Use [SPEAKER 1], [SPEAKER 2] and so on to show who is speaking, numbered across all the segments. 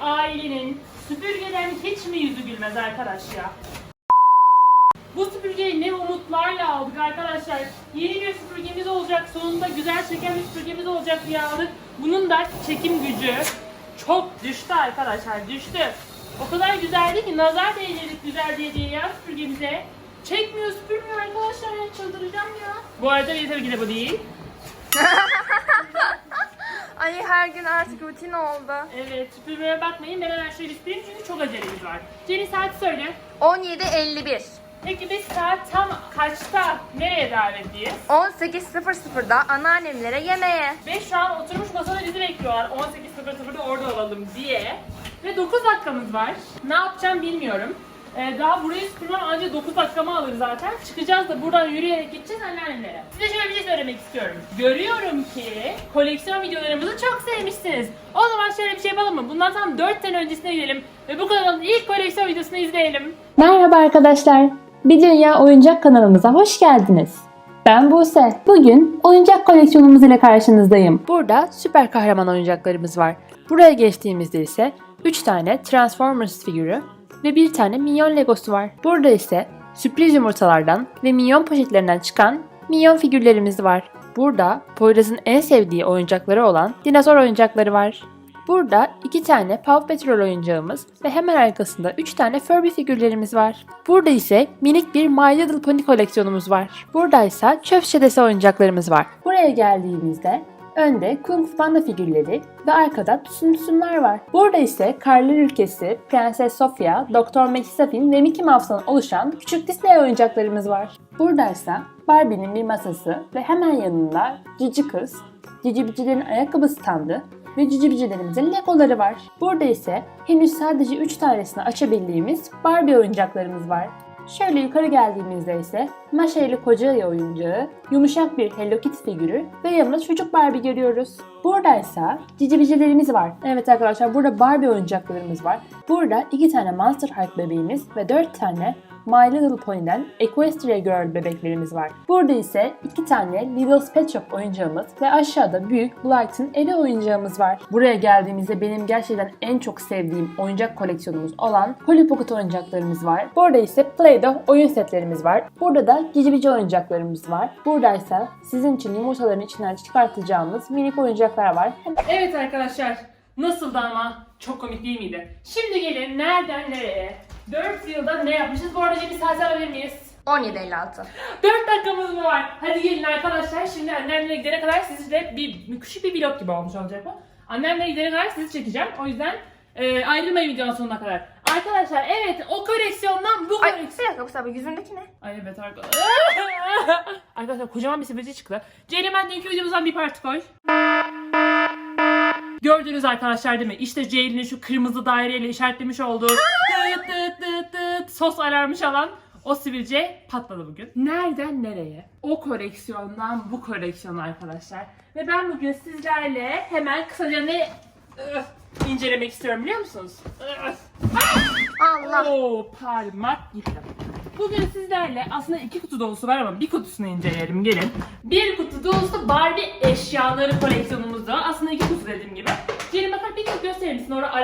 [SPEAKER 1] ailenin süpürgeden hiç mi yüzü gülmez arkadaş ya? Bu süpürgeyi ne umutlarla aldık arkadaşlar. Yeni bir süpürgemiz olacak. Sonunda güzel çeken bir süpürgemiz olacak diye aldık. Bunun da çekim gücü çok düştü arkadaşlar. Düştü. O kadar güzeldi ki nazar değdirdik güzel diye diye ya süpürgemize. Çekmiyor süpürmüyor arkadaşlar ya çıldıracağım ya. Bu arada tabii ki bu değil.
[SPEAKER 2] Ay her gün artık rutin oldu.
[SPEAKER 1] Evet süpürmeye bakmayın ben hemen şöyle süpüreyim çünkü çok acelemiz var. Jenny saat söyle.
[SPEAKER 2] 17.51.
[SPEAKER 1] Peki biz saat tam kaçta nereye davetliyiz?
[SPEAKER 2] 18.00'da anneannemlere yemeğe.
[SPEAKER 1] Ve şu an oturmuş masada bizi bekliyorlar 18.00'da orada olalım diye. Ve 9 dakikamız var. Ne yapacağım bilmiyorum. Ee, daha burayı süpürmem ancak 9 dakikamı alır zaten. Çıkacağız da buradan yürüyerek gideceğiz anneannemlere. Size şöyle bir şey söylemek istiyorum. Görüyorum ki koleksiyon videolarımızı çok sevmişsiniz. O zaman şöyle bir şey yapalım mı? Bundan tam 4 sene öncesine gidelim ve bu kanalın ilk koleksiyon videosunu izleyelim.
[SPEAKER 3] Merhaba arkadaşlar. Bir Dünya Oyuncak kanalımıza hoş geldiniz. Ben Buse. Bugün oyuncak koleksiyonumuz ile karşınızdayım. Burada süper kahraman oyuncaklarımız var. Buraya geçtiğimizde ise 3 tane Transformers figürü ve bir tane Minyon Legosu var. Burada ise sürpriz yumurtalardan ve Minyon poşetlerinden çıkan Minyon figürlerimiz var. Burada Poyraz'ın en sevdiği oyuncakları olan dinozor oyuncakları var. Burada iki tane Paw Patrol oyuncağımız ve hemen arkasında üç tane Furby figürlerimiz var. Burada ise minik bir My Little Pony koleksiyonumuz var. Burada ise çöp şişesi oyuncaklarımız var. Buraya geldiğimizde önde Kung Fu Panda figürleri ve arkada Tsunlar var. Burada ise Karlar Ülkesi, Prenses Sofia, Doktor McStuffin ve Mickey Mouse'dan oluşan küçük Disney oyuncaklarımız var. Burada ise Barbie'nin bir masası ve hemen yanında Cici Kız, Cici Bicilerin ayakkabı standı ve cicibicilerimizin legoları var. Burada ise henüz sadece 3 tanesini açabildiğimiz Barbie oyuncaklarımız var. Şöyle yukarı geldiğimizde ise maşeli koca ayı oyuncağı, yumuşak bir Hello Kitty figürü ve yanında çocuk Barbie görüyoruz. Burada ise cicibicilerimiz var. Evet arkadaşlar burada Barbie oyuncaklarımız var. Burada 2 tane Monster High bebeğimiz ve 4 tane My Little Pony'den Equestria Girl bebeklerimiz var. Burada ise iki tane Lidl's Pet Shop oyuncağımız ve aşağıda büyük Blight'ın evi oyuncağımız var. Buraya geldiğimizde benim gerçekten en çok sevdiğim oyuncak koleksiyonumuz olan Polly Pocket oyuncaklarımız var. Burada ise Play-Doh oyun setlerimiz var. Burada da Cici Bici oyuncaklarımız var. Burada ise sizin için yumurtaların içinden çıkartacağımız minik oyuncaklar var.
[SPEAKER 1] Evet arkadaşlar nasıldı ama çok komik değil miydi? Şimdi gelin nereden nereye? 4 yılda ne yapmışız? Bu arada bir saat alabilir miyiz?
[SPEAKER 2] 17.56.
[SPEAKER 1] 4 dakikamız mı var? Hadi gelin arkadaşlar. Şimdi annemle gidene kadar sizle bir küçük bir vlog gibi olmuş olacak bu. Annemle gidene kadar sizi çekeceğim. O yüzden e, ayrılmayın videonun sonuna kadar. Arkadaşlar evet o koleksiyondan bu
[SPEAKER 2] Ay
[SPEAKER 1] koleksiyon...
[SPEAKER 2] bir dakika bu sefer yüzündeki ne?
[SPEAKER 1] Ay evet arkadaşlar. arkadaşlar kocaman bir sivilce çıktı. Ceylin'den dünkü videomuzdan bir parti koy. Gördünüz arkadaşlar değil mi? İşte Ceylin'in şu kırmızı daireyle işaretlemiş olduğu tıt tıt tıt tıt sos alarmı çalan o sivilce patladı bugün. Nereden nereye? O koleksiyondan bu koleksiyona arkadaşlar. Ve ben bugün sizlerle hemen kısaca ne incelemek istiyorum biliyor musunuz?
[SPEAKER 2] Allah.
[SPEAKER 1] Oo parmak gitti. Bugün sizlerle aslında iki kutu dolusu var ama bir kutusunu inceleyelim gelin. Bir kutu dolusu Barbie eşyaları koleksiyonumuzda.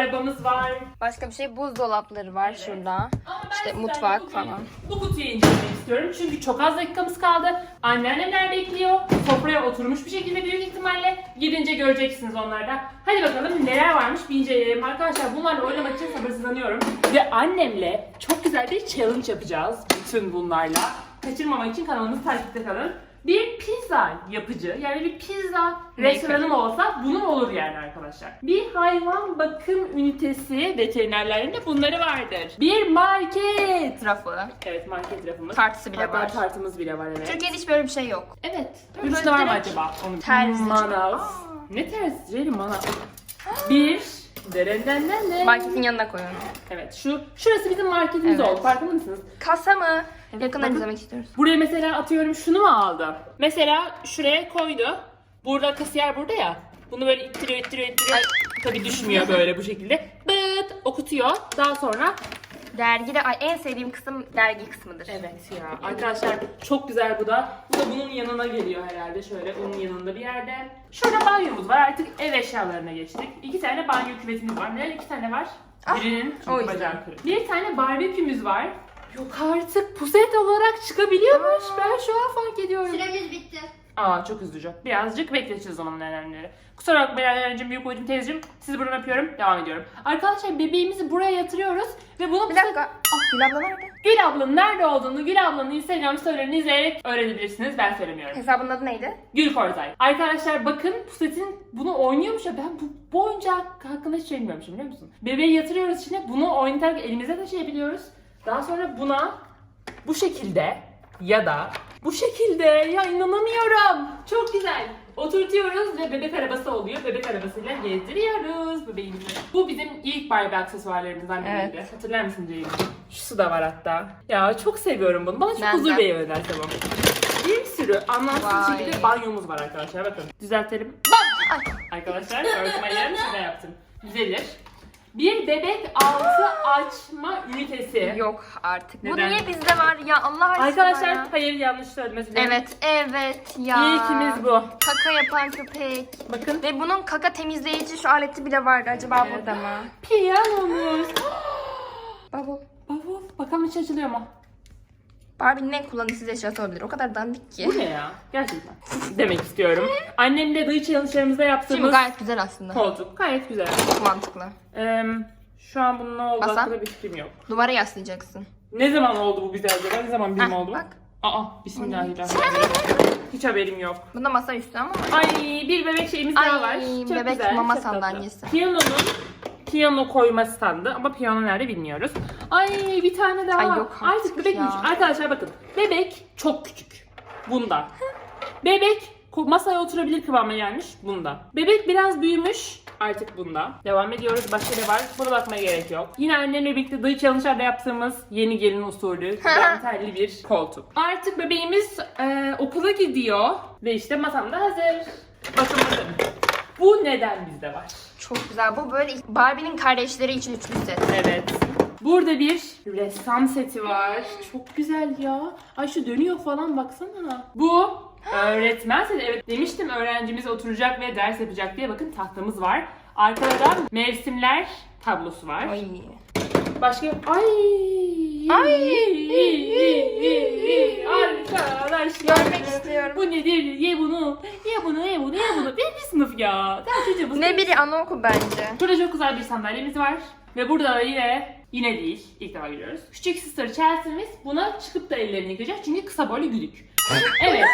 [SPEAKER 1] Arabamız var.
[SPEAKER 2] Başka bir şey buzdolapları var şurada.
[SPEAKER 1] Ama
[SPEAKER 2] İşte mutfak
[SPEAKER 1] bugün
[SPEAKER 2] falan.
[SPEAKER 1] Bu kutuyu incelemek istiyorum. Çünkü çok az dakikamız kaldı. Anneannemler bekliyor. Sofraya oturmuş bir şekilde büyük ihtimalle. Gidince göreceksiniz onlarda. Hadi bakalım neler varmış bir inceleyelim. Arkadaşlar bunlarla oynamak için sabırsızlanıyorum. Ve annemle çok güzel bir challenge yapacağız. Bütün bunlarla. Kaçırmamak için kanalımızı takipte kalın. Bir pizza yapıcı yani bir pizza restoranım olsa bunun olur yani arkadaşlar. Bir hayvan bakım ünitesi veterinerlerinde bunları vardır. Bir market
[SPEAKER 2] Rafı.
[SPEAKER 1] Evet market rafımız.
[SPEAKER 2] Tartısı bile
[SPEAKER 1] Hatta
[SPEAKER 2] var.
[SPEAKER 1] tartımız bile var evet.
[SPEAKER 2] Türkiye'de hiç böyle bir şey yok.
[SPEAKER 1] Evet.
[SPEAKER 2] Böyle
[SPEAKER 1] dışında var mı
[SPEAKER 2] direkt
[SPEAKER 1] acaba? Onu
[SPEAKER 2] terzi.
[SPEAKER 1] Manav. Ne? Ceylin manav. Bir. Derendenden
[SPEAKER 2] Marketin yanına koyuyorum.
[SPEAKER 1] Evet şu şurası bizim marketimiz
[SPEAKER 2] Evet.
[SPEAKER 1] oldu farkında mısınız?
[SPEAKER 2] Kasa mı? Yakından
[SPEAKER 1] bakın.
[SPEAKER 2] izlemek istiyoruz.
[SPEAKER 1] Buraya mesela atıyorum şunu mu aldı? Mesela şuraya koydu. Burada kasiyer burada ya. Bunu böyle ittiriyor ittiriyor ittiriyor.
[SPEAKER 2] Ay.
[SPEAKER 1] Tabii düşmüyor böyle bu şekilde. Bıt okutuyor. Daha sonra
[SPEAKER 2] Dergide ay, en sevdiğim kısım dergi kısmıdır.
[SPEAKER 1] Evet ya arkadaşlar çok güzel bu da. Bu da bunun yanına geliyor herhalde şöyle onun yanında bir yerde. Şurada banyomuz var artık ev eşyalarına geçtik. İki tane banyo küvetimiz var. Neden iki tane var?
[SPEAKER 2] Ah,
[SPEAKER 1] Birinin
[SPEAKER 2] o
[SPEAKER 1] çünkü
[SPEAKER 2] yüzden.
[SPEAKER 1] bacağı kırık. Bir tane barbekümüz var. Yok artık puset olarak çıkabiliyormuş. Ben şu an fark ediyorum.
[SPEAKER 4] Süremiz bitti.
[SPEAKER 1] Aa çok üzücü. Birazcık bekleteceğiz o zaman nenemleri. Kusura bakmayın anneciğim, büyük boyutum teyzeciğim. Sizi buradan öpüyorum. Devam ediyorum. Arkadaşlar bebeğimizi buraya yatırıyoruz. Ve bunu
[SPEAKER 2] Bir dakika. Ah Gül abla nerede?
[SPEAKER 1] Gül ablanın nerede olduğunu Gül ablanın Instagram storylerini izleyerek öğrenebilirsiniz. Ben söylemiyorum.
[SPEAKER 2] Hesabının adı neydi?
[SPEAKER 1] Gül Korzay. Arkadaşlar bakın Puset'in bunu oynuyormuş ya ben bu, bu oyuncak hakkında hiç şey bilmiyormuşum biliyor musun? Bebeği yatırıyoruz içine bunu oynatarak elimize taşıyabiliyoruz. Daha sonra buna bu şekilde ya da bu şekilde ya inanamıyorum. Çok güzel. Oturtuyoruz ve bebek arabası oluyor. Bebek arabasıyla gezdiriyoruz bebeğimizi. Bu bizim ilk Barbie aksesuarlarımızdan biriydi.
[SPEAKER 2] Evet.
[SPEAKER 1] Hatırlar mısın Ceylin? Şu da var hatta. Ya çok seviyorum bunu. Bana çok
[SPEAKER 2] Ben
[SPEAKER 1] huzur veriyor nedense bu. Bir sürü anlamsız
[SPEAKER 2] Vay.
[SPEAKER 1] şekilde banyomuz var arkadaşlar. Bakın düzeltelim. Bak! Arkadaşlar örtmeyen şaka yaptım. Düzelir. Bir bebek altı açma ünitesi.
[SPEAKER 2] Yok artık. Bu
[SPEAKER 1] Neden?
[SPEAKER 2] niye bizde var ya Allah aşkına
[SPEAKER 1] Arkadaşlar
[SPEAKER 2] ya.
[SPEAKER 1] hayır yanlış söyledim.
[SPEAKER 2] Evet evet ya.
[SPEAKER 1] İlkimiz bu.
[SPEAKER 2] Kaka yapan köpek.
[SPEAKER 1] Bakın.
[SPEAKER 2] Ve bunun kaka temizleyici şu aleti bile vardı. Acaba
[SPEAKER 1] Evet.
[SPEAKER 2] burada mı?
[SPEAKER 1] Piyanomuz.
[SPEAKER 2] Baba.
[SPEAKER 1] Baba bakalım hiç açılıyor mu?
[SPEAKER 2] Barbie'nin en kullanışsız eşyası olabilir. O kadar dandik ki.
[SPEAKER 1] Bu ne ya? Gerçekten. Demek istiyorum. Annemle dayı challenge'larımızda
[SPEAKER 2] Şimdi
[SPEAKER 1] yaptığımız
[SPEAKER 2] gayet güzel aslında.
[SPEAKER 1] koltuk. Gayet güzel.
[SPEAKER 2] Çok mantıklı.
[SPEAKER 1] Ee, şu an bunun ne oldu
[SPEAKER 2] Masa?
[SPEAKER 1] hakkında bir fikrim yok.
[SPEAKER 2] Duvara yaslayacaksın.
[SPEAKER 1] Ne zaman oldu bu bize acaba? Ne zaman bizim
[SPEAKER 2] Heh,
[SPEAKER 1] oldu?
[SPEAKER 2] bak.
[SPEAKER 1] Aa bismillahirrahmanirrahim. Hiç haberim yok.
[SPEAKER 2] Bu da masa üstü ama.
[SPEAKER 1] Ay bir bebek şeyimiz daha
[SPEAKER 2] Ay,
[SPEAKER 1] var. Çok
[SPEAKER 2] bebek
[SPEAKER 1] güzel,
[SPEAKER 2] mama
[SPEAKER 1] çok tatlı.
[SPEAKER 2] sandalyesi.
[SPEAKER 1] Piyanonun piyano koyma standı ama piyano nerede bilmiyoruz. Ay bir tane daha.
[SPEAKER 2] Ay, yok artık
[SPEAKER 1] artık bebek
[SPEAKER 2] ya.
[SPEAKER 1] küçük. Arkadaşlar bakın. Bebek çok küçük. Bundan. bebek masaya oturabilir kıvama gelmiş. Bundan. Bebek biraz büyümüş. Artık bunda. Devam ediyoruz. Başka ne var? Buna bakmaya gerek yok. Yine annemle birlikte dayı challenge'larda yaptığımız yeni gelin usulü dantelli bir koltuk. Artık bebeğimiz e, okula gidiyor. Ve işte masam da hazır. Bakın bakın. Bu neden bizde var?
[SPEAKER 2] Çok güzel. Bu böyle Barbie'nin kardeşleri için üçlü set.
[SPEAKER 1] Evet. Burada bir ressam seti var. Çok güzel ya. Ay şu dönüyor falan baksana. Bu öğretmen seti. Evet demiştim öğrencimiz oturacak ve ders yapacak diye. Bakın tahtamız var. Arkada da mevsimler tablosu var.
[SPEAKER 2] Ay.
[SPEAKER 1] Başka ay
[SPEAKER 2] Ay.
[SPEAKER 1] arkadaşlar
[SPEAKER 2] Görmek istiyorum.
[SPEAKER 1] bu nedir ye bunu ye bunu ye bunu ye bunu bir sınıf ya daha çocuğumuz
[SPEAKER 2] Ne biri anaokul bence.
[SPEAKER 1] Burada çok güzel bir sandalyemiz var. Ve burada da yine, yine değil, ilk defa görüyoruz. Küçük sister Chelsea'miz buna çıkıp da ellerini yıkayacak çünkü kısa boylu güdük. evet.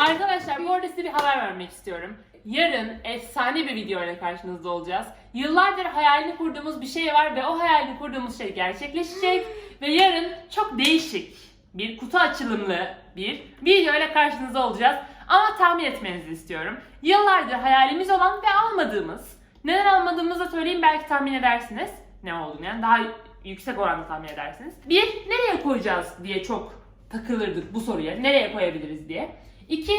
[SPEAKER 1] Arkadaşlar bu arada size bir haber vermek istiyorum. Yarın efsane bir video ile karşınızda olacağız. Yıllardır hayalini kurduğumuz bir şey var ve o hayalini kurduğumuz şey gerçekleşecek. Ve yarın çok değişik bir kutu açılımlı bir video ile karşınızda olacağız. Ama tahmin etmenizi istiyorum. Yıllardır hayalimiz olan ve almadığımız neden almadığımızı da söyleyeyim belki tahmin edersiniz. Ne olduğunu yani daha yüksek oranda tahmin edersiniz. Bir, nereye koyacağız diye çok takılırdık bu soruya. Nereye koyabiliriz diye. İki,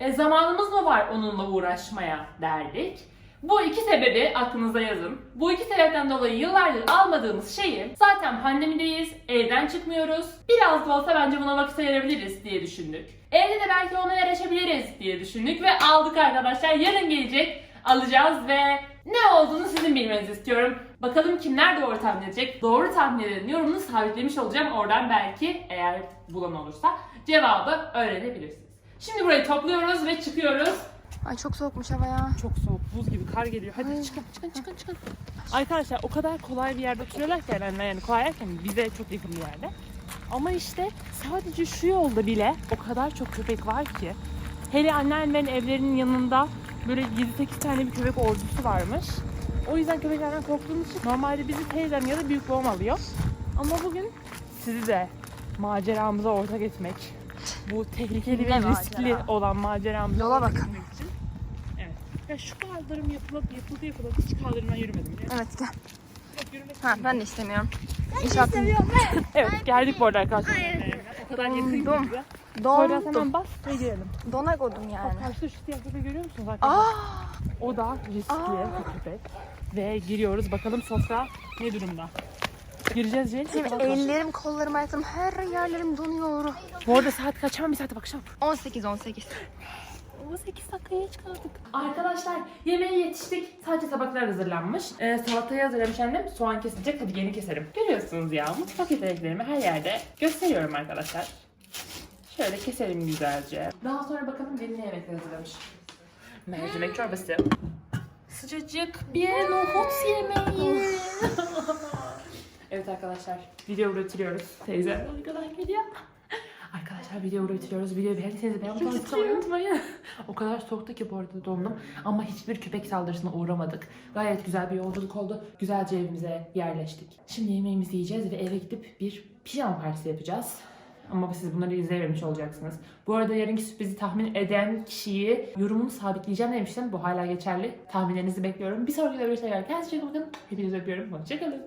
[SPEAKER 1] e, zamanımız mı var onunla uğraşmaya derdik. Bu iki sebebi aklınıza yazın. Bu iki sebepten dolayı yıllardır almadığımız şeyi zaten pandemideyiz, evden çıkmıyoruz. Biraz da olsa bence buna vakit ayırabiliriz diye düşündük. Evde de belki ona yarışabiliriz diye düşündük ve aldık arkadaşlar. Yarın gelecek, alacağız ve ne olduğunu sizin bilmenizi istiyorum. Bakalım kimler doğru tahmin edecek. Doğru tahmin edenin yorumunu sabitlemiş olacağım. Oradan belki eğer bulan olursa cevabı öğrenebilirsiniz. Şimdi burayı topluyoruz ve çıkıyoruz.
[SPEAKER 2] Ay çok soğukmuş hava ya.
[SPEAKER 1] Çok soğuk, buz gibi kar geliyor. Hadi çıkın, çıkın, çıkın, çıkın. Arkadaşlar o kadar kolay bir yerde oturuyorlar ki yani, yani kolay derken bize çok yakın bir yerde. Ama işte sadece şu yolda bile o kadar çok köpek var ki. Hele anneannemin evlerinin yanında böyle 7-8 tane bir köpek ordusu varmış. O yüzden köpeklerden korktuğumuz için normalde bizi teyzem ya da büyük babam alıyor. Ama bugün sizi de maceramıza ortak etmek, bu tehlikeli ve riskli
[SPEAKER 2] macera?
[SPEAKER 1] olan maceramıza
[SPEAKER 2] Yola bakın.
[SPEAKER 1] etmek. Ya şu kaldırım yapılıp yapıldı yapılıp hiç kaldırımdan yürümedim.
[SPEAKER 2] Evet gel.
[SPEAKER 1] Yürümek
[SPEAKER 2] Ha ben de istemiyorum. İnşaat
[SPEAKER 1] Evet geldik bu arada arkadaşlar. Evet, o kadar yakın
[SPEAKER 2] Dondum.
[SPEAKER 1] bize. Sonra
[SPEAKER 2] Dondum.
[SPEAKER 1] hemen bas ve girelim.
[SPEAKER 2] Donagodum yani.
[SPEAKER 1] Bak karşıda şu siyah köpeği görüyor musunuz arkadaşlar?
[SPEAKER 2] Aa,
[SPEAKER 1] O da riskli
[SPEAKER 2] Aa.
[SPEAKER 1] bir köpek. Ve giriyoruz bakalım sofra ne durumda. Gireceğiz Ceylin.
[SPEAKER 2] Benim ellerim, kollarım, ayaklarım, her yerlerim donuyor.
[SPEAKER 1] Bu arada saat kaç hemen bir saate bakacağım.
[SPEAKER 2] 18 18.
[SPEAKER 1] 18 dakikaya geç kaldık. Arkadaşlar yemeğe yetiştik. Sadece tabaklar hazırlanmış. Ee, salatayı hazırlamış annem. Soğan kesilecek. Hadi yeni keselim. Görüyorsunuz ya mutfak yeteneklerimi her yerde gösteriyorum arkadaşlar. Şöyle keselim güzelce. Daha sonra bakalım Deli ne yemekler hazırlamış. Mercimek çorbası. Sıcacık bir nohut yemeği. evet arkadaşlar video üretiliyoruz. Teyze arkadan geliyor. Arkadaşlar video üretiliyoruz. Videoyu beğendiyseniz beğenmeyi unutmayın. unutmayın. o kadar soğuktu ki bu arada dondum. Ama hiçbir köpek saldırısına uğramadık. Gayet güzel bir yolculuk oldu. Güzelce evimize yerleştik. Şimdi yemeğimizi yiyeceğiz ve eve gidip bir pijama partisi yapacağız. Ama siz bunları izleyememiş olacaksınız. Bu arada yarınki sürprizi tahmin eden kişiyi yorumunu sabitleyeceğim demiştim. Bu hala geçerli. Tahminlerinizi bekliyorum. Bir sonraki videoda görüşmek üzere. Kendinize çok bakın. Hepinizi öpüyorum. Hoşçakalın.